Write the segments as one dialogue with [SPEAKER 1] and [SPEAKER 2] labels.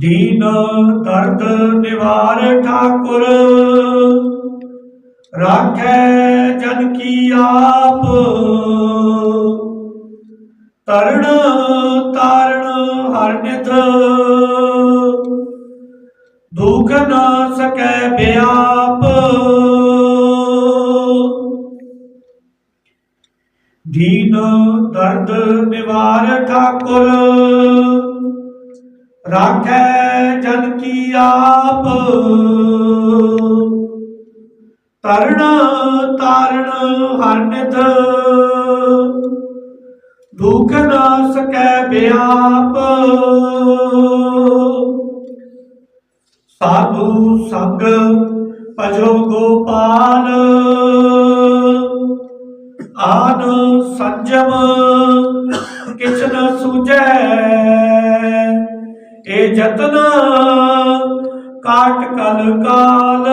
[SPEAKER 1] ਦੀਨ ਦਰਦ ਨਿਵਾਰ ਠਾਕੁਰ। ਰਾਖੈ ਜਨ ਕੀ ਆਪ। ਤਰਣ ਤਾਰਣ ਹਰ ਨਿਧ ਦੁਖ ਨਾ ਸਕੈ ਬਿਆਪ। ਦੀਨ ਦਰਦ ਨਿਵਾਰ ਠਾਕੁਰ। ਰਾਖੈ ਜਨ ਕੀ ਆਪ। ਤਰਣ ਤਾਰਣ ਹਰ ਦੁਖ ਨਾ ਸਕੈ ਬਿਆਪ। ਸਾਧੂ ਸੰਗ ਭਜੋ ਗੋਪਾਲ। ਆਨ ਸੰਜਮ ਕਿਛ ਨ ਸੂਝੈ। ਜਤਨ ਕਾਟ ਕਲ ਕਾਲ।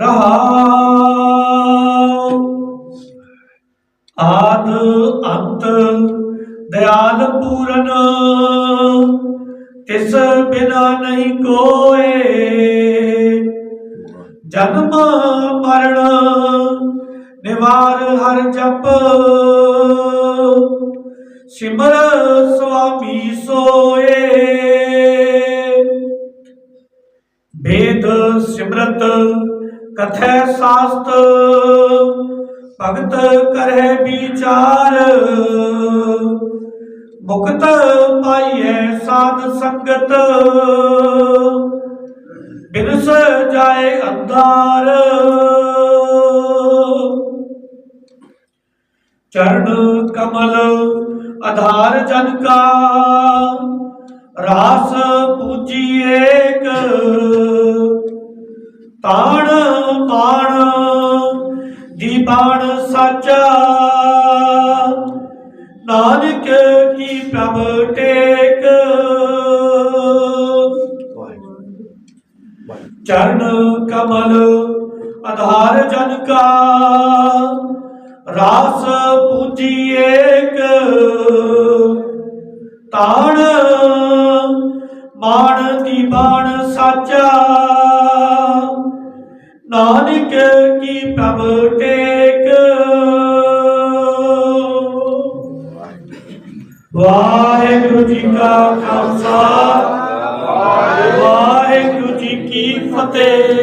[SPEAKER 1] ਰਹਾਉ। ਆਦ ਅੰਤ ਦਿਆਲ ਪੂਰਨ। ਤਿਸ ਬਿਨਾ ਨਹੀਂ ਕੋਏ। ਜਨਮ ਮਰਨ ਨਿਵਾਰ ਹਰ ਜਪ। ਸਿਮਰ ਸੁਆਮੀ ਸੋਏ। ਵੇਦ ਸਿਮਰਤ ਕਥੈ ਸਾਸਤ, ਭਗਤ ਕਰੈ ਵਿਚਾਰ। ਮੁਕਤ ਪਾਈਐ ਸਾਧ ਸੰਗਤ, ਬਿਨਸ ਜਾਏ ਅੰਧਾਰ। ਚਰਨ ਕਮਲ ਆਧਾਰ ਜਨ ਕਾ ਰਾਸ ਪੂਜੀ ਏਕ। ਤਾਣ ਬਾਣ ਦੀ ਬਾਣ ਸਾਚਾ ਨਾਨਕ ਕੀ ਪ੍ਰਭ ਟੇਕ। ਚਰਨ ਕਮਲ ਆਧਾਰ ਜਨ ਕਾ ਰਾਸ ਪੂਜੀ ਏਕ, ਤਾਣ ਮਾਣ ਦੀ ਬਾਣ ਸਾਚਾ। ਨਾਨਕ ਕੀ ਪ੍ਰਭ ਟੇਕ। ਵਾਹਿਗੁਰੂ ਜੀ ਕਾ ਖਾਲਸਾ, ਵਾਹਿਗੁਰੂ ਜੀ ਕੀ ਫਤਿਹ।